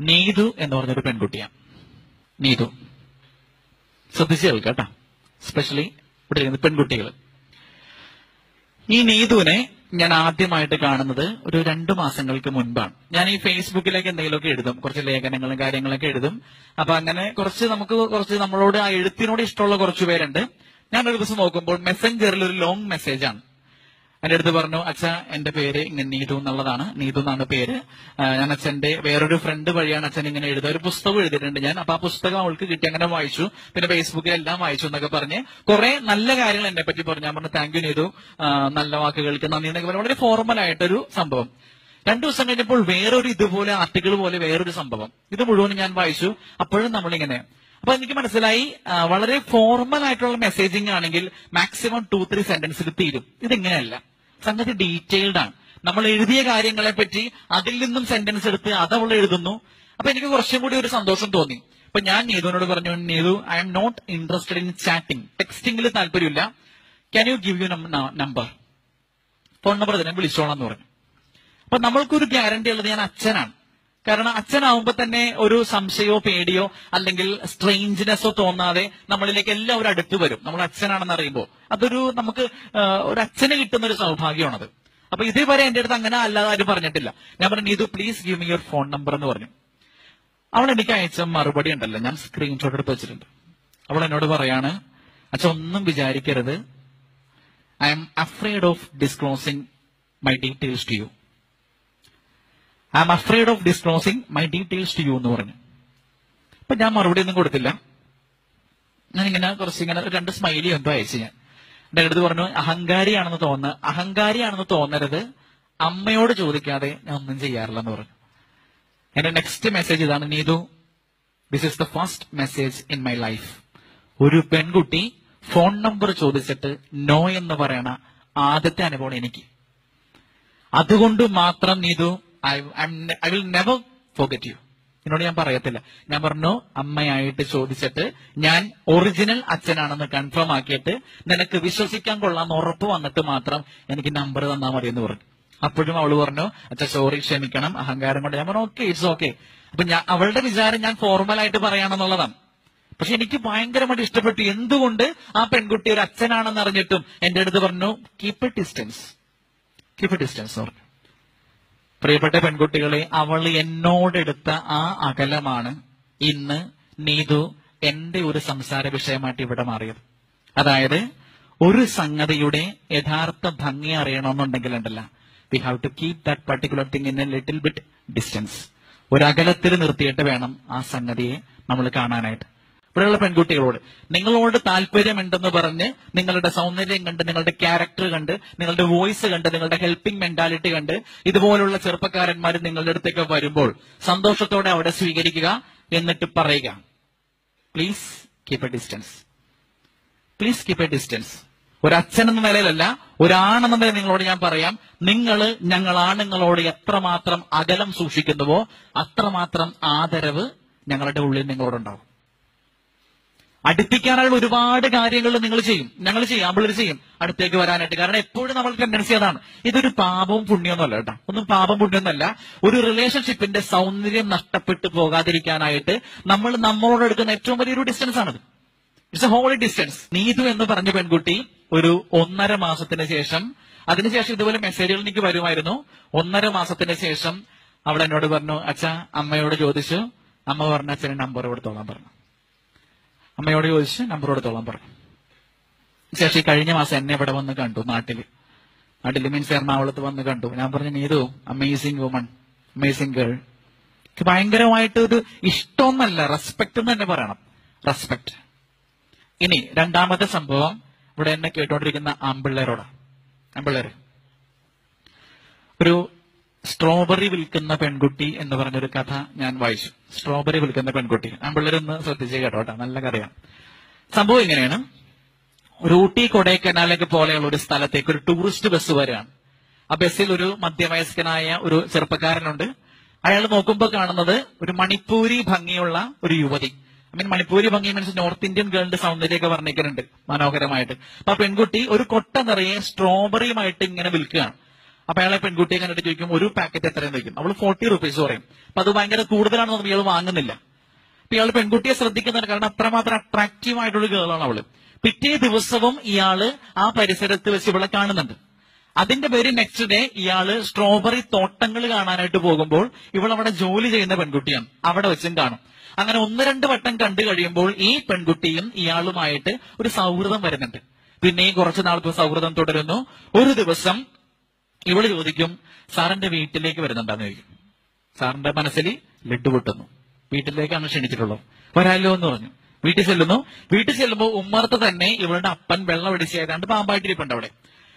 നീതു എന്ന് പറഞ്ഞൊരു പെൺകുട്ടിയാണ് നീതു. ശ്രദ്ധിച്ചു കേൾക്കാം സ്പെഷ്യലി ഇവിടെ ഇരിക്കുന്ന പെൺകുട്ടികൾ ഈ നീതുവിനെ ഞാൻ ആദ്യമായിട്ട് കാണുന്നത് ഒരു രണ്ടു മാസങ്ങൾക്ക് മുൻപാണ്. ഞാൻ ഈ ഫേസ്ബുക്കിലേക്ക് എന്തെങ്കിലുമൊക്കെ എഴുതും. കുറച്ച് ലേഖനങ്ങളും കാര്യങ്ങളൊക്കെ എഴുതും. അപ്പൊ അങ്ങനെ കുറച്ച് നമുക്ക് കുറച്ച് നമ്മളോട് ആ എഴുത്തിനോട് ഇഷ്ടമുള്ള കുറച്ച് പേരുണ്ട്. ഞാൻ ഒരു ദിവസം നോക്കുമ്പോൾ മെസ്സഞ്ചറിൽ ഒരു ലോങ് മെസ്സേജ് എന്റെ അടുത്ത് പറഞ്ഞു അച്ഛ എന്റെ പേര് ഇങ്ങനെ നീതു എന്നുള്ളതാണ്. നീതു എന്നാണ് പേര്. ഞാൻ അച്ഛന്റെ വേറൊരു ഫ്രണ്ട് വഴിയാണ് അച്ഛൻ ഇങ്ങനെ എഴുതുക. ഒരു പുസ്തകം എഴുതിയിട്ടുണ്ട് ഞാൻ. അപ്പൊ ആ പുസ്തകം അവൾക്ക് കിട്ടി. അങ്ങനെ വായിച്ചു. പിന്നെ ഫേസ്ബുക്കിൽ എല്ലാം വായിച്ചു എന്നൊക്കെ പറഞ്ഞ് കുറെ നല്ല കാര്യങ്ങൾ എന്നെ പറ്റി പറഞ്ഞു. ഞാൻ പറഞ്ഞു താങ്ക് യു നീതു. നല്ല വാക്കുകൾക്ക് നന്ദി എന്നൊക്കെ പറഞ്ഞു വളരെ ഫോർമൽ ആയിട്ടൊരു സംഭവം. രണ്ടു ദിവസം കഴിഞ്ഞപ്പോൾ വേറൊരു ഇതുപോലെ ആർട്ടിക്കിൾ പോലെ വേറൊരു സംഭവം. ഇത് മുഴുവനും ഞാൻ വായിച്ചു. അപ്പോഴും നമ്മളിങ്ങനെ. അപ്പൊ എനിക്ക് മനസ്സിലായി വളരെ ഫോർമൽ ആയിട്ടുള്ള മെസ്സേജിംഗ് ആണെങ്കിൽ മാക്സിമം ടു ത്രീ സെന്റൻസിൽ തീരും. ഇതിങ്ങനെയല്ല? സംഗതി ഡീറ്റെയിൽഡ് ആണ്. നമ്മൾ എഴുതിയ കാര്യങ്ങളെ പറ്റി അതിൽ നിന്നും സെന്റൻസ് എടുത്ത് അത് അവൾ എഴുതുന്നു. അപ്പൊ എനിക്ക് കുറച്ചും കൂടി ഒരു സന്തോഷം തോന്നി. അപ്പൊ ഞാൻ നീതുവിനോട് പറഞ്ഞു Neethu I'm not interested in chatting ടെക്സ്റ്റിംഗിൽ താല്പര്യമില്ല. Can you give you number phone number തന്നെ വിളിച്ചോളാം എന്ന് പറഞ്ഞു. അപ്പൊ നമ്മൾക്കൊരു ഗ്യാരണ്ടി ഉള്ളത് ഞാൻ അച്ഛനാണ്. കാരണം അച്ഛനാവുമ്പോ തന്നെ ഒരു സംശയമോ പേടിയോ അല്ലെങ്കിൽ സ്ട്രെയിഞ്ച്നെസ്സോ തോന്നാതെ നമ്മളിലേക്ക് എല്ലാവരും അടുത്തു വരും. നമ്മൾ അച്ഛനാണെന്ന് അറിയുമ്പോൾ അതൊരു നമുക്ക് ഒരു അച്ഛന് കിട്ടുന്ന ഒരു സൗഭാഗ്യമാണത്. അപ്പൊ ഇതേവരെ എന്റെ അടുത്ത് അങ്ങനെ അല്ലാതെ ആരും പറഞ്ഞിട്ടില്ല. ഞാൻ പറഞ്ഞു ഇത് please give me your phone number എന്ന് പറഞ്ഞു. അവൾ എനിക്ക് അയച്ച മറുപടി ഉണ്ടല്ലോ. ഞാൻ സ്ക്രീൻഷോട്ട് എടുത്ത് വെച്ചിട്ടുണ്ട്. അവൾ എന്നോട് പറയാണ് അച്ഛൻ ഒന്നും വിചാരിക്കരുത്. I'm afraid of disclosing my details to you I'm afraid of disclosing my details to you എന്ന് പറഞ്ഞു. അപ്പൊ ഞാൻ മറുപടി ഒന്നും കൊടുത്തില്ല. ഞാൻ ഇങ്ങനെ കുറച്ച് ഇങ്ങനെ രണ്ട് സ്മൈലി എന്തോ അയച്ചു ഞാൻ. എന്റെ അടുത്ത് പറഞ്ഞു അഹങ്കാരിയാണെന്ന് തോന്നുന്ന അഹങ്കാരിയാണെന്ന് തോന്നരുത്. അമ്മയോട് ചോദിക്കാതെ ഞാൻ ഒന്നും ചെയ്യാറില്ല എന്ന് പറഞ്ഞു. എന്റെ നെക്സ്റ്റ് മെസ്സേജ് ഇതാണ് Neethu this is the first message in my life ഒരു പെൺകുട്ടി ഫോൺ നമ്പർ ചോദിച്ചിട്ട് നോ എന്ന് പറയണ ആദ്യത്തെ അനുഭവം എനിക്ക്. അതുകൊണ്ട് മാത്രം Neethu I will never forget you എന്നോട് ഞാൻ പറയത്തില്ല. ഞാൻ പറഞ്ഞു അമ്മയായിട്ട് ചോദിച്ചിട്ട് ഞാൻ ഒറിജിനൽ അച്ഛനാണെന്ന് കൺഫേം ആക്കിയിട്ട് നിനക്ക് വിശ്വസിക്കാൻ കൊള്ളാന്ന് ഉറപ്പ് വന്നിട്ട് മാത്രം എനിക്ക് നമ്പർ തന്നാൽ മതി എന്ന് പറഞ്ഞു. അപ്പോഴും അവൾ പറഞ്ഞു അച്ഛാ സോറി ക്ഷമിക്കണം. അഹങ്കാരം കൊണ്ട്. ഞാൻ പറഞ്ഞു ഓക്കെ ഇറ്റ്സ് ഓക്കെ അപ്പൊ ഞാൻ അവളുടെ വിചാരം ഞാൻ ഫോർമൽ ആയിട്ട് പറയാണെന്നുള്ളതാണ്. പക്ഷെ എനിക്ക് ഭയങ്കരമായിട്ട് ഇഷ്ടപ്പെട്ടു. എന്തുകൊണ്ട് ആ പെൺകുട്ടി ഒരു അച്ഛനാണെന്ന് അറിഞ്ഞിട്ടും എന്റെ അടുത്ത് പറഞ്ഞു കീപ്പ് ഡിസ്റ്റൻസ് കീപ്പ് ഡിസ്റ്റൻസ് പറഞ്ഞു. പ്രിയപ്പെട്ട പെൺകുട്ടികളെ അവൾ എന്നോടെടുത്ത ആ അകലമാണ് ഇന്ന് നീതു എന്റെ ഒരു സംസാര വിഷയമായിട്ട് ഇവിടെ മാറിയത്. അതായത് ഒരു സംഗതിയുടെ യഥാർത്ഥ ഭംഗി അറിയണമെന്നുണ്ടെങ്കിൽ ഉണ്ടല്ല we have to keep that particular thing in a little bit distance ഒരു അകലത്തിൽ നിർത്തിയിട്ട് വേണം ആ സംഗതിയെ നമ്മൾ കാണാനായിട്ട്. ഇവിടെയുള്ള പെൺകുട്ടികളോട് നിങ്ങളോട് താല്പര്യമുണ്ടെന്ന് പറഞ്ഞ് നിങ്ങളുടെ സൗന്ദര്യം കണ്ട് നിങ്ങളുടെ ക്യാരക്ടർ കണ്ട് നിങ്ങളുടെ വോയിസ് കണ്ട് നിങ്ങളുടെ ഹെൽപ്പിംഗ് മെന്റാലിറ്റി കണ്ട് ഇതുപോലുള്ള ചെറുപ്പക്കാരന്മാർ നിങ്ങളുടെ അടുത്തേക്ക് വരുമ്പോൾ സന്തോഷത്തോടെ അവിടെ സ്വീകരിക്കുക എന്നിട്ട് പറയുക. Please keep a distance please keep a distance ഒരു അച്ഛൻ എന്ന നിലയിലല്ല ഒരാണെന്ന നിലയിൽ നിങ്ങളോട് ഞാൻ പറയാം നിങ്ങൾ ഞങ്ങൾ ആണുങ്ങളോട് എത്രമാത്രം അകലം സൂക്ഷിക്കുന്നുവോ അത്രമാത്രം ആദരവ് ഞങ്ങളുടെ ഉള്ളിൽ നിങ്ങളോടുണ്ടാവും. അടുപ്പിക്കാനുള്ള ഒരുപാട് കാര്യങ്ങൾ നിങ്ങൾ ചെയ്യും. ഞങ്ങൾ ചെയ്യും അമ്പിളർ ചെയ്യും അടുത്തേക്ക് വരാനായിട്ട്. കാരണം എപ്പോഴും നമ്മൾ ടെൻഡൻസി അതാണ്. ഇതൊരു പാപവും പുണ്യമൊന്നുമല്ല കേട്ടോ. ഒന്നും പാപം പുണ്യമൊന്നുമല്ല ഒരു റിലേഷൻഷിപ്പിന്റെ സൗന്ദര്യം നഷ്ടപ്പെട്ടു പോകാതിരിക്കാനായിട്ട് നമ്മൾ നമ്മളോട് എടുക്കുന്ന ഏറ്റവും വലിയൊരു ഡിസ്റ്റൻസ് ആണത്. It's a holy distance Neethu എന്ന് പറഞ്ഞ പെൺകുട്ടി ഒരു ഒന്നര മാസത്തിന് ശേഷം അതിനുശേഷം ഇതുപോലെ മെസ്സേജുകൾ എനിക്ക് വരുമായിരുന്നു. ഒന്നര മാസത്തിന് ശേഷം അവൾ എന്നോട് പറഞ്ഞു അച്ഛ അമ്മയോട് ചോദിച്ചു. അമ്മ പറഞ്ഞ അച്ഛന് നമ്പർ കൊടുത്തോളാൻ പറഞ്ഞു. അമ്മയോട് ചോദിച്ച് നമ്പർ കൊടുത്തോളാൻ പറഞ്ഞു. ഈ കഴിഞ്ഞ മാസം എന്നെ ഇവിടെ വന്ന് കണ്ടു നാട്ടിൽ. നാട്ടിൽ മീൻസ് എറണാകുളത്ത് വന്ന് കണ്ടു. ഞാൻ പറഞ്ഞു Neethu amazing woman amazing girl എനിക്ക് ഭയങ്കരമായിട്ട് ഒരു ഇഷ്ടമൊന്നല്ല റെസ്പെക്ട് എന്ന് തന്നെ പറയണം. റെസ്പെക്ട് ഇനി രണ്ടാമത്തെ സംഭവം ഇവിടെ എന്നെ കേട്ടോണ്ടിരിക്കുന്ന ആമ്പിള്ളേരോടാ. ആമ്പിള്ളേര്. ഒരു സ്ട്രോബെറി വിൽക്കുന്ന പെൺകുട്ടി എന്ന് പറഞ്ഞൊരു കഥ ഞാൻ വായിച്ചു. സ്ട്രോബെറി വിൽക്കുന്ന പെൺകുട്ടി. ആമ്പിള്ളേരൊന്ന് ശ്രദ്ധിച്ച് കേട്ടോട്ടെ നല്ല കഥയാണ്. സംഭവം ഇങ്ങനെയാണ്. ഒരു ഊട്ടി കൊടൈക്കനാലൊക്കെ പോലെയുള്ള ഒരു സ്ഥലത്തേക്ക് ഒരു ടൂറിസ്റ്റ് ബസ് വരികയാണ്. ആ ബസ്സിൽ ഒരു മധ്യവയസ്കനായ ഒരു ചെറുപ്പക്കാരനുണ്ട്. അയാൾ നോക്കുമ്പോൾ കാണുന്നത് ഒരു മണിപ്പൂരി ഭംഗിയുള്ള ഒരു യുവതി. ഐ മീൻ മണിപ്പൂരി ഭംഗി മീൻസ് നോർത്ത് ഇന്ത്യൻ ഗേളിന്റെ സൗന്ദര്യമൊക്കെ വർണിക്കുന്നുണ്ട് മനോഹരമായിട്ട്. അപ്പൊ പെൺകുട്ടി ഒരു കൊട്ട നിറയെ സ്ട്രോബെറിയുമായിട്ട് ഇങ്ങനെ വിൽക്കുകയാണ്. അപ്പൊ അയാളെ പെൺകുട്ടിയെ കണ്ടിട്ട് ചോദിക്കും ഒരു പാക്കറ്റ് എത്രയെന്ന് ചോദിക്കും? അവൾ ഫോർട്ടി റുപ്പീസ് പറയും. അപ്പൊ അത് ഭയങ്കര കൂടുതലാണെന്ന് പറഞ്ഞാൽ ഇയാൾ വാങ്ങുന്നില്ല. അപ്പൊ ഇയാൾ പെൺകുട്ടിയെ ശ്രദ്ധിക്കുന്നുണ്ട് കാരണം അത്രമാത്രം അട്രാക്റ്റീവ് ആയിട്ടുള്ള ഗേളാണ് അവൾ. പിറ്റേ ദിവസവും ഇയാൾ ആ പരിസരത്ത് വെച്ച് ഇവളെ കാണുന്നുണ്ട്. അതിന്റെ പേര് നെക്സ്റ്റ് ഡേ ഇയാൾ സ്ട്രോബെറി തോട്ടങ്ങൾ കാണാനായിട്ട് പോകുമ്പോൾ ഇവൾ അവിടെ ജോലി ചെയ്യുന്ന പെൺകുട്ടിയാണ്. അവിടെ വെച്ചും കാണും. അങ്ങനെ ഒന്ന് രണ്ട് വട്ടം കണ്ടു കഴിയുമ്പോൾ ഈ പെൺകുട്ടിയും ഇയാളുമായിട്ട് ഒരു സൗഹൃദം വരുന്നുണ്ട്. പിന്നെയും കുറച്ചു നാൾക്ക് സൗഹൃദം തുടരുന്നു. ഒരു ദിവസം ഇവൾ ചോദിക്കും സാറിന്റെ വീട്ടിലേക്ക് വരുന്നുണ്ടെന്ന് ചോദിക്കും. സാറിന്റെ മനസ്സിൽ ലഡ്ഡു പൊട്ടുന്നു വീട്ടിലേക്കാണ് ക്ഷണിച്ചിട്ടുള്ളത്. വരാലോ എന്ന് പറഞ്ഞു. വീട്ടിൽ ചെല്ലുന്നു. വീട്ടിൽ ചെല്ലുമ്പോൾ ഉമ്മർത്ത് തന്നെ ഇവളുടെ അപ്പൻ വെള്ളം അടിച്ച് ഏതാണ്ട് പാമ്പായിട്ടിരിപ്പുണ്ട് അവിടെ.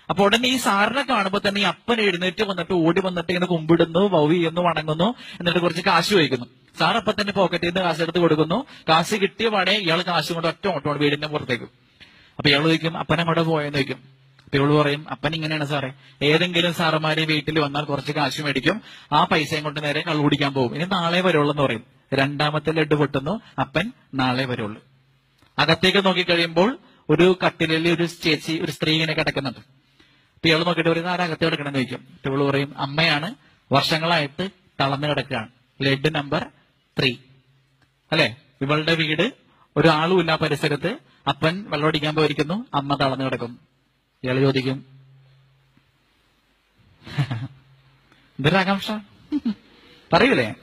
അപ്പൊ ഉടനെ ഈ സാറിനെ കാണുമ്പോൾ തന്നെ ഈ അപ്പൻ എഴുന്നേറ്റ് വന്നിട്ട് ഓടി വന്നിട്ട് ഇങ്ങനെ കുമ്പിടുന്നു വൗ ചെയ്യുന്നു വണങ്ങുന്നു എന്നിട്ട് കുറച്ച് കാശ് വയ്ക്കുന്നു സാർ അപ്പൊ തന്നെ പോക്കറ്റിൽ നിന്ന് കാശ് എടുത്ത് കൊടുക്കുന്നു. കാശ് കിട്ടിയ പാടെ ഇയാൾ കാശ് കൊണ്ട് ഒറ്റ ഓട്ടോണ്ട് വീടിന്റെ പുറത്തേക്ക്. അപ്പൊ ഇയാൾ ചോദിക്കും അപ്പൻ അങ്ങോട്ട് പോയെന്ന്? ചോദിക്കും. അപ്പൊ പറയും അപ്പൻ ഇങ്ങനെയാണ് സാറേ. ഏതെങ്കിലും സാറുമാരെ വീട്ടിൽ വന്നാൽ കുറച്ച് കാശ് മേടിക്കും. ആ പൈസയും കൊണ്ട് നേരെ കള്ളു കുടിക്കാൻ പോകും. ഇനി നാളെ വരുള്ളൂ എന്ന് പറയും. രണ്ടാമത്തെ ലഡ് പൊട്ടുന്നു. അപ്പൻ നാളെ വരുള്ളൂ. അകത്തേക്ക് നോക്കിക്കഴിയുമ്പോൾ ഒരു കട്ടിലിൽ ഒരു ചേച്ചി ഒരു സ്ത്രീ ഇങ്ങനെ കിടക്കുന്നുണ്ട്. അപ്പൊ ഇയാൾ നോക്കിയിട്ട് പറയുന്നത് ആരാ അകത്ത് കിടക്കണമെന്ന് ചോദിക്കും. ഇവൾ പറയും അമ്മയാണ്. വർഷങ്ങളായിട്ട് തളർന്നു കിടക്കുകയാണ്. ലെഡ് നമ്പർ ത്രീ. അല്ലെ? ഇവളുടെ വീട് ഒരാളും ഇല്ല പരിസരത്ത്. അപ്പൻ വെള്ളമടിക്കാൻ പോയിരിക്കുന്നു. അമ്മ തളർന്നു കിടക്കുന്നു. ഇയാൾ ചോദിക്കും. എന്തൊരു ആകാംക്ഷ. പറയൂലേ?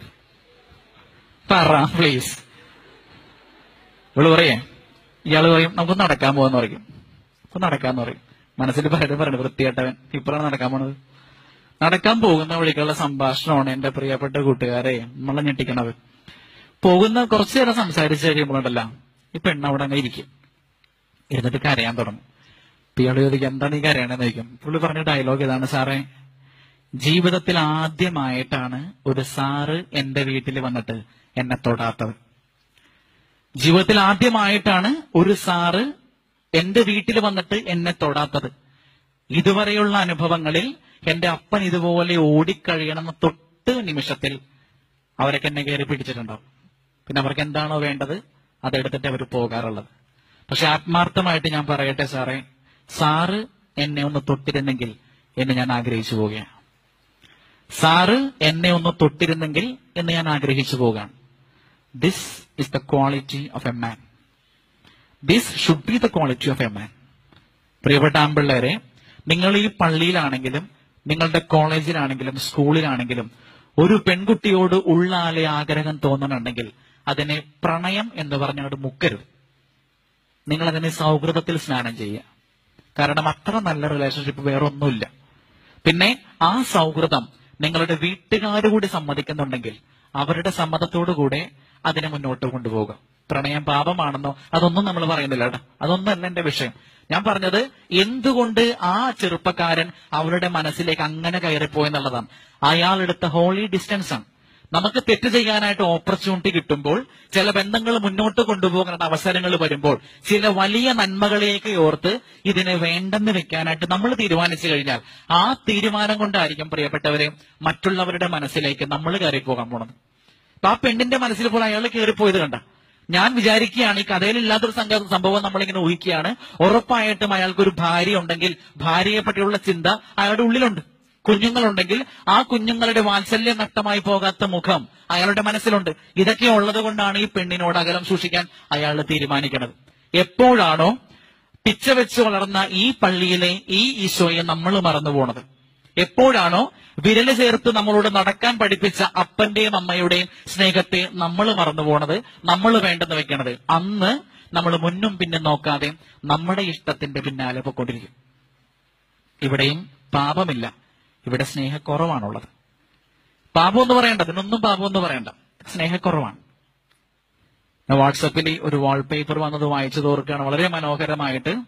പറ പ്ലീസ് ഇവൾ പറയേ ഇയാൾ പറയും നമുക്ക് നടക്കാൻ പോകാന്ന് പറയും. അപ്പൊ നടക്കാന്ന് പറയും. മനസ്സിൽ പറയുന്നത് പറയണത് വൃത്തിയായിട്ടവൻ ഇപ്പോഴാണ് നടക്കാൻ പോണത്. നടക്കാൻ പോകുന്ന വഴിക്കുള്ള സംഭാഷണമാണ് എന്റെ പ്രിയപ്പെട്ട കൂട്ടുകാരെ നമ്മളെ ഞെട്ടിക്കണത്. പോകുന്ന കുറച്ചു നേരം സംസാരിച്ച് കഴിയുമ്പോഴല്ല ഈ പെണ്ണ് അവിടെ അങ്ങ് ഇരിക്കും. ഇരുന്നിട്ട് കരയാൻ തുടങ്ങും. ഇയാൾ ചോദിക്കും എന്താ ഈ കരയണെന്ന് ചോദിക്കും. പുള്ളി പറഞ്ഞ ഡയലോഗ് ഇതാണ് സാറേ ജീവിതത്തിൽ ആദ്യമായിട്ടാണ് ഒരു സാറ് എന്റെ വീട്ടിൽ വന്നിട്ട് എന്നെ തൊടാത്തത്. ജീവിതത്തിൽ ആദ്യമായിട്ടാണ് ഒരു സാറ് എന്റെ വീട്ടിൽ വന്നിട്ട് എന്നെ തൊടാത്തത്. ഇതുവരെയുള്ള അനുഭവങ്ങളിൽ എന്റെ അപ്പൻ ഇതുപോലെ ഓടിക്കഴിയണമെന്ന് തൊട്ട് നിമിഷത്തിൽ അവരൊക്കെ എന്നെ കയറി പിടിച്ചിട്ടുണ്ടാവും. പിന്നെ അവർക്ക് എന്താണോ വേണ്ടത് അതെടുത്തിട്ട് അവർ പോകാറുള്ളത്. പക്ഷെ ആത്മാർത്ഥമായിട്ട് ഞാൻ പറയട്ടെ സാറേ സാറ് എന്നെ ഒന്ന് തൊട്ടിരുന്നെങ്കിൽ എന്ന് ഞാൻ ആഗ്രഹിച്ചു പോവുകയാണ്. സാറ് എന്നെ ഒന്ന് തൊട്ടിരുന്നെങ്കിൽ എന്ന് ഞാൻ ആഗ്രഹിച്ചു പോവുകയാണ്. This is the quality of a man this should be the quality of a man പ്രിയപ്പെട്ട ആൺപിള്ളേരെ നിങ്ങൾ ഈ പള്ളിയിലാണെങ്കിലും നിങ്ങളുടെ കോളേജിലാണെങ്കിലും സ്കൂളിലാണെങ്കിലും ഒരു പെൺകുട്ടിയോട് ഉള്ളാലെ ആഗ്രഹം തോന്നണമെങ്കിൽ അതിനെ പ്രണയം എന്ന് പറഞ്ഞുകൊണ്ട് മുക്കരുത്. നിങ്ങൾ അതിനെ സൗഹൃദത്തിൽ സ്നാനം ചെയ്യുക. കാരണം അത്ര നല്ല റിലേഷൻഷിപ്പ് വേറൊന്നുമില്ല. പിന്നെ ആ സൗഹൃദം നിങ്ങളുടെ വീട്ടുകാരുകൂടി സമ്മതിക്കുന്നുണ്ടെങ്കിൽ അവരുടെ സമ്മതത്തോടുകൂടെ അതിനെ മുന്നോട്ട് കൊണ്ടുപോകുക പ്രണയം പാപമാണെന്നോ അതൊന്നും നമ്മൾ പറയുന്നില്ല കേട്ടോ. അതൊന്നല്ല എന്റെ വിഷയം. ഞാൻ പറഞ്ഞത് എന്തുകൊണ്ട് ആ ചെറുപ്പക്കാരൻ അവരുടെ മനസ്സിലേക്ക് അങ്ങനെ കയറിപ്പോയെന്നുള്ളതാണ്. അയാൾ എടുത്ത ഹോളി ഡിസ്റ്റൻസ് ആണ്. നമുക്ക് തെറ്റ് ചെയ്യാനായിട്ട് ഓപ്പർച്യൂണിറ്റി കിട്ടുമ്പോൾ ചില ബന്ധങ്ങൾ മുന്നോട്ട് കൊണ്ടുപോകാനുള്ള അവസരങ്ങൾ വരുമ്പോൾ ചില വലിയ നന്മകളെയൊക്കെ ഓർത്ത് ഇതിനെ വേണ്ടെന്ന് വെക്കാനായിട്ട് നമ്മൾ തീരുമാനിച്ചു കഴിഞ്ഞാൽ ആ തീരുമാനം കൊണ്ടായിരിക്കും പ്രിയപ്പെട്ടവരെ മറ്റുള്ളവരുടെ മനസ്സിലേക്ക് നമ്മൾ കയറിപ്പോകാൻ പോണത്. അപ്പൊ ആ പെണ്ണിന്റെ മനസ്സിൽ പോലും അയാൾ കയറിപ്പോയത് കണ്ട. ഞാൻ വിചാരിക്കുകയാണ് ഈ കഥയിലില്ലാത്തൊരു സംഘ സംഭവം നമ്മളിങ്ങനെ ഊഹിക്കുകയാണ്. ഉറപ്പായിട്ടും അയാൾക്കൊരു ഭാര്യ ഉണ്ടെങ്കിൽ ഭാര്യയെ പറ്റിയുള്ള ചിന്ത അയാളുടെ ഉള്ളിലുണ്ട്. കുഞ്ഞുങ്ങളുണ്ടെങ്കിൽ ആ കുഞ്ഞുങ്ങളുടെ വാത്സല്യം നഷ്ടമായി പോകാത്ത മുഖം അയാളുടെ മനസ്സിലുണ്ട്. ഇതൊക്കെ ഉള്ളത് കൊണ്ടാണ് ഈ പെണ്ണിനോട് അകലം സൂക്ഷിക്കാൻ അയാൾ തീരുമാനിക്കുന്നത്. എപ്പോഴാണോ പിച്ച വെച്ച് വളർന്ന ഈ പള്ളിയിലെ ഈ ഈശോയെ നമ്മൾ മറന്നു പോണത്. എപ്പോഴാണോ വിരൽ ചേർത്ത് നമ്മളോട് നടക്കാൻ പഠിപ്പിച്ച അപ്പന്റെയും അമ്മയുടെയും സ്നേഹത്തെ നമ്മൾ മറന്നു പോണത് നമ്മൾ വേണ്ടെന്ന് വെക്കണത്. അന്ന് നമ്മൾ മുന്നും പിന്നും നോക്കാതെ നമ്മുടെ ഇഷ്ടത്തിന്റെ പിന്നാലെ പൊക്കൊണ്ടിരിക്കും ഇവിടെയും പാപമില്ല. ഇവിടെ സ്നേഹക്കുറവാണുള്ളത്. പാപം എന്ന് പറയണ്ട അതിനൊന്നും പാപം എന്ന് പറയണ്ട. സ്നേഹക്കുറവാണ്. വാട്സപ്പിൽ ഒരു വാൾപേപ്പർ വന്നത് വായിച്ചു തോർക്കുകയാണ്. വളരെ മനോഹരമായിട്ട്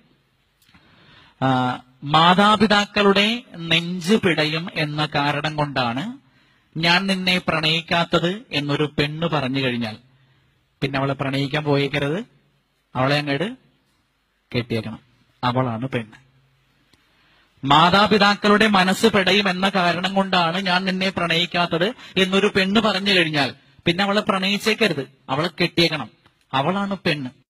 മാതാപിതാക്കളുടെ നെഞ്ച് പിടയും എന്ന കാരണം കൊണ്ടാണ് ഞാൻ നിന്നെ പ്രണയിക്കാത്തത് എന്നൊരു പെണ്ണ് പറഞ്ഞു കഴിഞ്ഞാൽ പിന്നെ അവളെ പ്രണയിക്കാൻ പോയേക്കരുത്. അവളെ അങ്ങോട്ട് കെട്ടിയേക്കണം. അവളാണ് പെണ്ണ്. മാതാപിതാക്കളുടെ മനസ്സ് പിടയും എന്ന കാരണം കൊണ്ടാണ് ഞാൻ നിന്നെ പ്രണയിക്കാത്തത് എന്നൊരു പെണ്ണ് പറഞ്ഞു കഴിഞ്ഞാൽ പിന്നെ അവളെ പ്രണയിച്ചേക്കരുത്. അവളെ കെട്ടിയേക്കണം. അവളാണ് പെണ്ണ്.